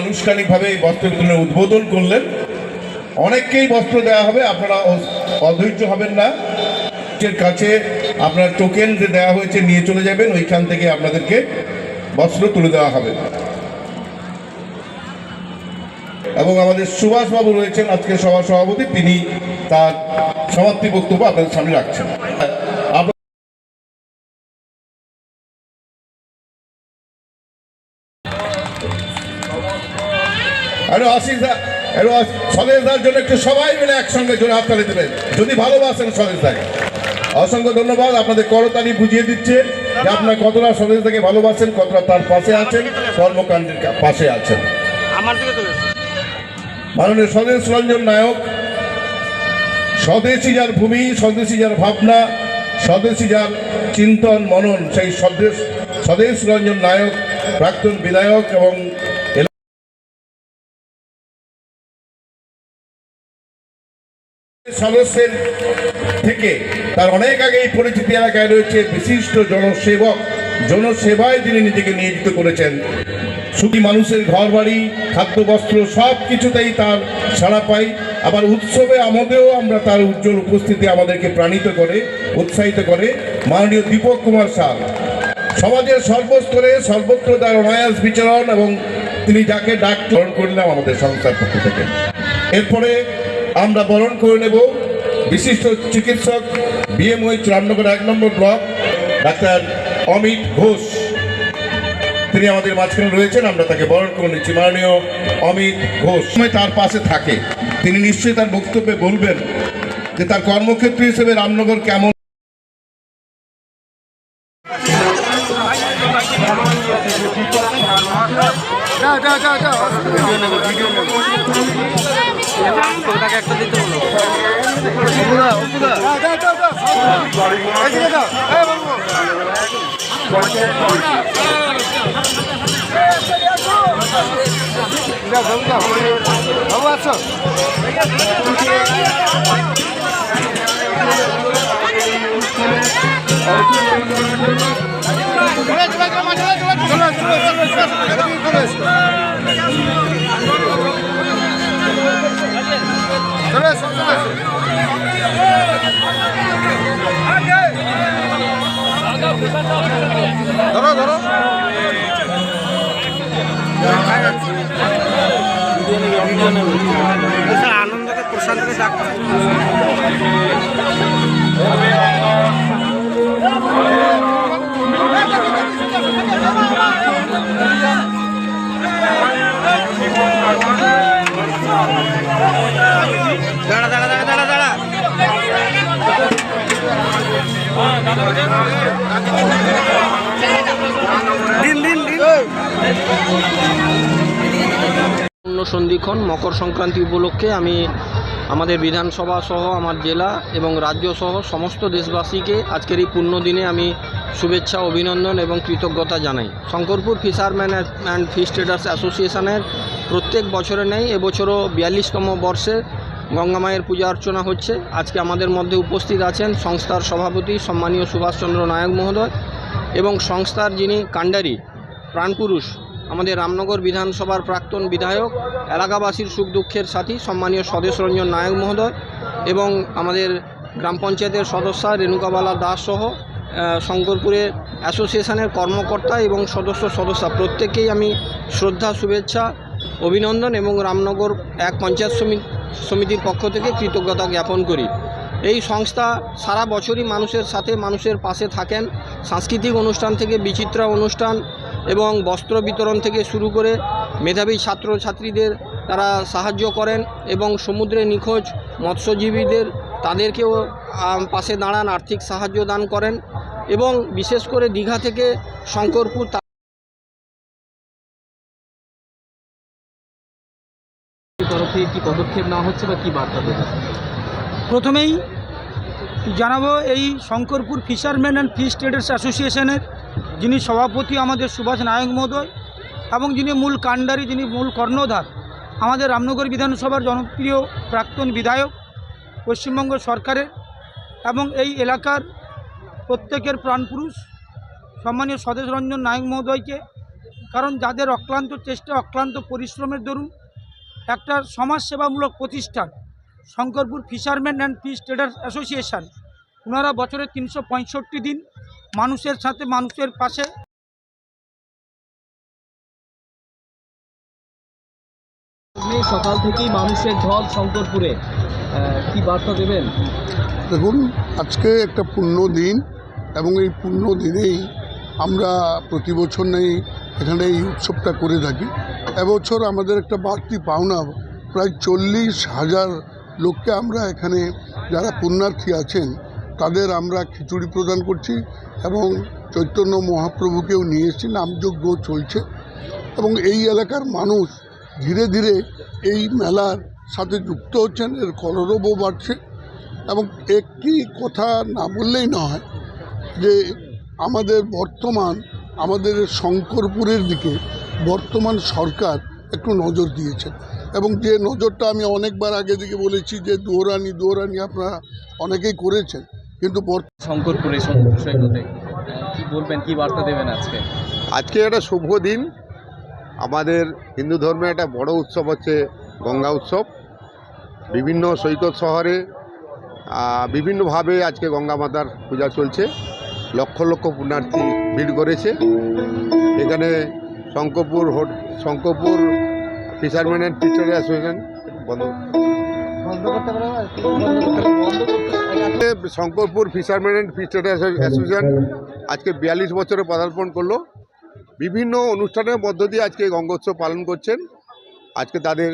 আনুষ্ঠানিকভাবে এই বস্ত্র বিতরণের উদ্বোধন করলেন। অনেককেই বস্ত্র দেওয়া হবে, আপনারা অধৈর্য হবেন না। কাছে আপনার টোকেন যে দেওয়া হয়েছে নিয়ে চলে যাবেন, ওইখান থেকে আপনাদেরকে বস্ত্র তুলে দেওয়া হবে। এবং আমাদের সুভাষবাবু রয়েছেন, আজকে সভা সভাপতি তিনি তার সমাপ্তি বক্তব্য আপনাদের সামনে রাখছেন। আরে আশিস দা আরে স্বদেশ দার জন্য একটু সবাই মিলে একসঙ্গে জোরে হাততালি দেবেন। যদি ভালোবাসেন স্বদেশ দাকে। অসংখ্য ধন্যবাদ আপনাদের করতালি বুঝিয়ে দিচ্ছে যে আপনার কতটা স্বদেশ দাকে ভালোবাসেন কতটা তার পাশে আছেন কর্মকাণ্ডের পাশে আছেন। আমার দিকে তো মাননীয় স্বদেশ রঞ্জন নায়ক স্বদেশী যার ভূমি স্বদেশী যার ভাবনা স্বদেশী যার চিন্তন মনন সেই স্বদেশ স্বদেশ রঞ্জন নায়ক প্রাক্তন বিধায়ক এবং সদস্যের থেকে তার অনেক আগেই পরিচিতি এলাকায় রয়েছে বিশিষ্ট জনসেবক। জনসেবায় তিনি নিজেকে নিয়োজিত করেছেন। সুখী মানুষের ঘর বাড়ি খাদ্য, বস্ত্র সব কিছুতেই তার সাড়া পাই। আবার উৎসবে আমাদেরও আমরা তার উজ্জ্বল উপস্থিতি আমাদেরকে প্রাণিত করে, উৎসাহিত করে। মাননীয় দীপক কুমার সাল সমাজের সর্বস্তরে সর্বত্র তার অনায়াস বিচরণ এবং তিনি যাকে ডাক গ্রহণ করলাম আমাদের সংস্থার পক্ষ থেকে। এরপরে আমরা বরণ করে নেব বিশিষ্ট চিকিৎসক বিএমওইচ রামনগর এক number block, doctor Amit Ghosh. তিনি আমাদের মাঝখানে রয়েছেন, আমরা তাকে বরণ করে নিচ্ছি। মাননীয় অমিত ঘোষ। তার পাশে থাকে। তিনি নিশ্চয়ই তার বক্তব্যে বলবেন যে তার কর্মক্ষেত্র হিসেবে রামনগর কেমন? ওটাকে একটা দিতে বলো আছো ধরো ধরো আনন্দকে প্রশান্তকে ডাক সন্ধিক্ষণ মকর সংক্রান্তি উপলক্ষে আমি আমাদের বিধানসভা সহ আমার জেলা এবং রাজ্য সহ সমস্ত দেশবাসীকে আজকের এই পূর্ণ দিনে আমি শুভেচ্ছা, অভিনন্দন এবং কৃতজ্ঞতা জানাই। Shankarpur fisherman and fish traders অ্যাসোসিয়েশনের প্রত্যেক বছরে নেই এবছরও বিয়াল্লিশতম বর্ষে গঙ্গামায়ের পূজা অর্চনা হচ্ছে। আজকে আমাদের মধ্যে উপস্থিত আছেন সংস্থার সভাপতি সম্মানীয় সুভাষচন্দ্র নায়ক মহোদয় এবং সংস্থার যিনি কাণ্ডারি, প্রাণপুরুষ, আমাদের রামনগর বিধানসভার প্রাক্তন বিধায়ক, এলাকাবাসীর সুখ দুঃখের সাথী সম্মানীয় স্বদেশ রঞ্জন নায়ক মহোদয় এবং আমাদের গ্রাম পঞ্চায়েতের সদস্যা রেণুকাবালা দাস সহ শঙ্করপুরের অ্যাসোসিয়েশনের কর্মকর্তা এবং সদস্য সদস্যা। প্রত্যেককেই আমি শ্রদ্ধা, শুভেচ্ছা, অভিনন্দন এবং রামনগর এক পঞ্চায়েত সমিতি সমিতির পক্ষ থেকে কৃতজ্ঞতা জ্ঞাপন করি। এই সংস্থা সারা বছরই মানুষের সাথে মানুষের পাশে থাকেন। সাংস্কৃতিক অনুষ্ঠান থেকে বিচিত্রা অনুষ্ঠান এবং বস্ত্র বিতরণ থেকে শুরু করে মেধাবী ছাত্রছাত্রীদের তারা সাহায্য করেন এবং সমুদ্রে নিখোঁজ মৎস্যজীবীদের তাদেরকেও পাশে দাঁড়ান, আর্থিক সাহায্য দান করেন এবং বিশেষ করে দীঘা থেকে শঙ্করপুর তরফে কি পদক্ষেপ নেওয়া হচ্ছে বা কি বার্তা দেবে প্রথমেই জানাব এই Shankarpur fisherman and fish traders অ্যাসোসিয়েশনের যিনি সভাপতি আমাদের সুভাষ নায়ক মহোদয় এবং যিনি মূল কাণ্ডারি, যিনি মূল কর্ণধার আমাদের রামনগর বিধানসভার জনপ্রিয় প্রাক্তন বিধায়ক, পশ্চিমবঙ্গ সরকারের এবং এই এলাকার প্রত্যেকের প্রাণপুরুষ সম্মানীয় স্বদেশ রঞ্জন নায়ক মহোদয়কে। কারণ যাদের অক্লান্ত চেষ্টা, অক্লান্ত পরিশ্রমের দরুন একটা সমাজসেবামূলক প্রতিষ্ঠান Shankarpur fisherman and fish traders association ওনারা বছরে তিনশো পঁয়ষট্টি দিন মানুষের সাথে মানুষের পাশে সকাল থেকেই মানুষের ঢল শঙ্করপুরে কি বার্তা দেবেন? দেখুন আজকে একটা পূর্ণ দিন এবং এই পূর্ণ দিনেই আমরা প্রতি বছর নেই এখানে এই উৎসবটা করে থাকি। এবছর আমাদের একটা বাড়তি পাওনা, প্রায় চল্লিশ হাজার লোককে আমরা এখানে যারা পুণ্যার্থী আছেন, তাদের আমরা খিচুড়ি প্রদান করছি এবং চৈতন্য মহাপ্রভুকেও নিয়ে এসেছি, নামযজ্ঞ চলছে এবং এই এলাকার মানুষ ধীরে ধীরে এই মেলার সাথে যুক্ত হচ্ছেন, এর কলরবও বাড়ছে এবং একটি কথা না বললেই নয় যে আমাদের বর্তমান আমাদের শঙ্করপুরের দিকে বর্তমান সরকার একটু নজর দিয়েছেন। এবং যে নজরটা আমি অনেকবার আগে দিকে বলেছি যে দৌড়ানি দৌড়ানি আপনারা অনেকেই করেছেন কিন্তু শঙ্করপুরে সৈকতে কি বলবেন কি বার্তা দেবেন আজকে? আজকে একটা শুভ দিন। আমাদের হিন্দু ধর্মে একটা বড় উৎসব হচ্ছে গঙ্গা উৎসব। বিভিন্ন সৈকত শহরে বিভিন্নভাবে আজকে গঙ্গা মাতার পূজা চলছে। লক্ষ লক্ষ পুণ্যার্থী ভিড় করেছে। এখানে Shankarpur হোট, Shankarpur fisherman and fishery association বন্ধ। Shankarpur fisherman and fishery association আজকে বিয়াল্লিশ বছরে পদার্পণ করল। বিভিন্ন অনুষ্ঠানের মধ্য দিয়ে আজকে গঙ্গোৎসব পালন করছেন। আজকে তাদের